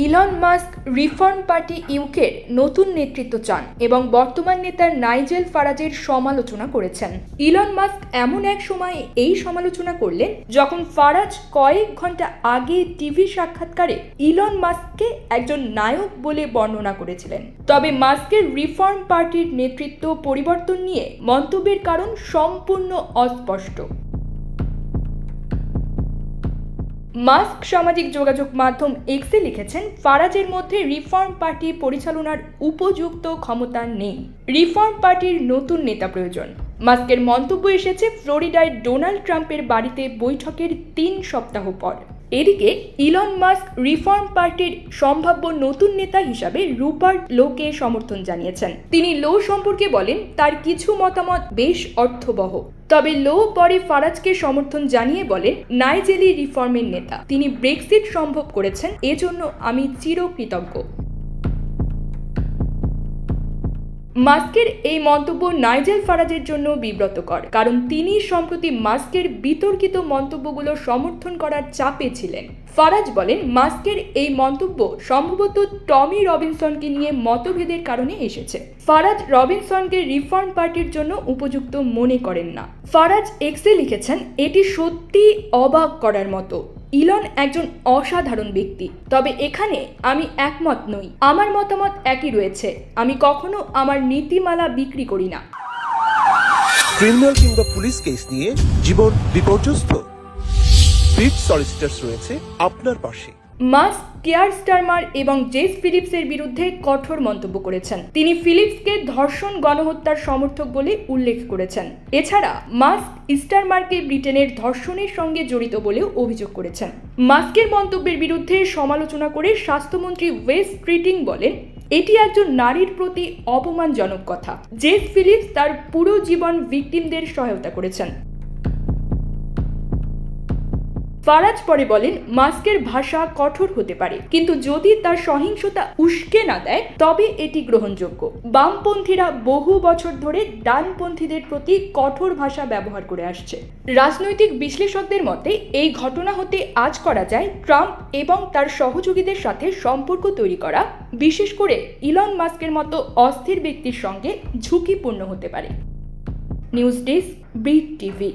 Elon Musk reform party ইউকের নতুন নেতৃত্ব চান এবং বর্তমান নেতা নাইজেল ফারাজের সমালোচনা করেছেন। ইলন মাস্ক এমন এক সময়ে এই সমালোচনা করলেন যখন ফারাজ কয়েক ঘণ্টা আগে টিভি সাক্ষাৎকারে ইলন মাস্ককে একজন নায়ক বলে বর্ণনা করেছিলেন। তবে মাস্কের রিফর্ম পার্টির নেতৃত্ব পরিবর্তন নিয়ে মন্তব্যের কারণ সম্পূর্ণ অস্পষ্ট। মাস্ক সামাজিক যোগাযোগ মাধ্যম এক্সে লিখেছেন, ফারাজের মধ্যে রিফর্ম পার্টি পরিচালনার উপযুক্ত ক্ষমতা নেই। রিফর্ম পার্টির নতুন নেতা প্রয়োজন। মাস্কের মন্তব্য এসেছে, ফ্লোরিডায় ডোনাল্ড ট্রাম্পের বাড়িতে বৈঠকের তিন সপ্তাহ পর। এদিকে ইলন মাস্ক রিফর্ম পার্টির সম্ভাব্য নতুন নেতা হিসাবে রুপার্ট লোকে সমর্থন জানিয়েছেন। তিনি লো সম্পর্কে বলেন, তার কিছু মতামত বেশ অর্থবহ। তবে লো পরে ফারাজকে সমর্থন জানিয়ে বলেন নাইজেলি রিফর্মের নেতা। তিনি ব্রেক্সিট সম্ভব করেছেন, এজন্য আমি চিরকৃতজ্ঞ। মাস্কের এই মন্তব্য নাইজেল ফারাজের জন্য বিব্রতকর, কারণ তিনি সম্প্রতি মাস্কের বিতর্কিত মন্তব্যগুলো সমর্থন করার চাপে ছিলেন। ফারাজ বলেন, মাস্কের এই মন্তব্য সম্ভবত টমি রবিনসনকে নিয়ে মতভেদের কারণে এসেছে। ফারাজ রবিনসনকে রিফর্ম পার্টির জন্য উপযুক্ত মনে করেন না। ফারাজ এক্সে লিখেছেন, এটি সত্যি অবাক করার মতো। ইলন একজন অসাধারণ ব্যক্তি। তবে এখানে আমি একমত নই। আমার মতামত একই রয়েছে। আমি কখনো আমার নীতিমালা বিক্রি করি না। ক্রিমিনাল কিংবা পুলিশ কেস নিয়ে জীবন বিপর্যস্ত। বিট সলিসিটার্স রয়েছে আপনার পাশে। মাস্ক কেয়ার স্টারমার এবং জেস ফিলিপসের বিরুদ্ধে কঠোর মন্তব্য করেছেন। তিনি ফিলিপসকে ধর্ষণ, গণহত্যার সমর্থক বলে উল্লেখ করেছেন। এছাড়া মাস্ক স্টারমারকে ব্রিটেনের ধর্ষণের সঙ্গে জড়িত বলেও অভিযোগ করেছেন। মাস্কের মন্তব্যের বিরুদ্ধে সমালোচনা করে স্বাস্থ্যমন্ত্রী ওয়েস্ট স্ট্রিটিং বলেন, এটি একজন নারীর প্রতি অপমানজনক কথা। জেস ফিলিপস তার পুরো জীবন ভিকটিমদের সহায়তা করেছেন। ফারাজ পরে বলেন, মাস্কের ভাষা কঠোর হতে পারে। কিন্তু যদি তার সহিংসতা উস্কে না দেয়, তবে এটি গ্রহণযোগ্য। বামপন্থীরা বহু বছর ধরে ডানপন্থীদের প্রতি কঠোর ভাষা ব্যবহার করে আসছে। রাজনৈতিক বিশ্লেষকদের মতে, এই ঘটনা হতে আজ করা যায় ট্রাম্প এবং তার সহযোগীদের সাথে সম্পর্ক তৈরি করা, বিশেষ করে ইলন মাস্কের মতো অস্থির ব্যক্তির সঙ্গে ঝুঁকিপূর্ণ হতে পারে। নিউজ ডেস্ক ব্রিড টিভি।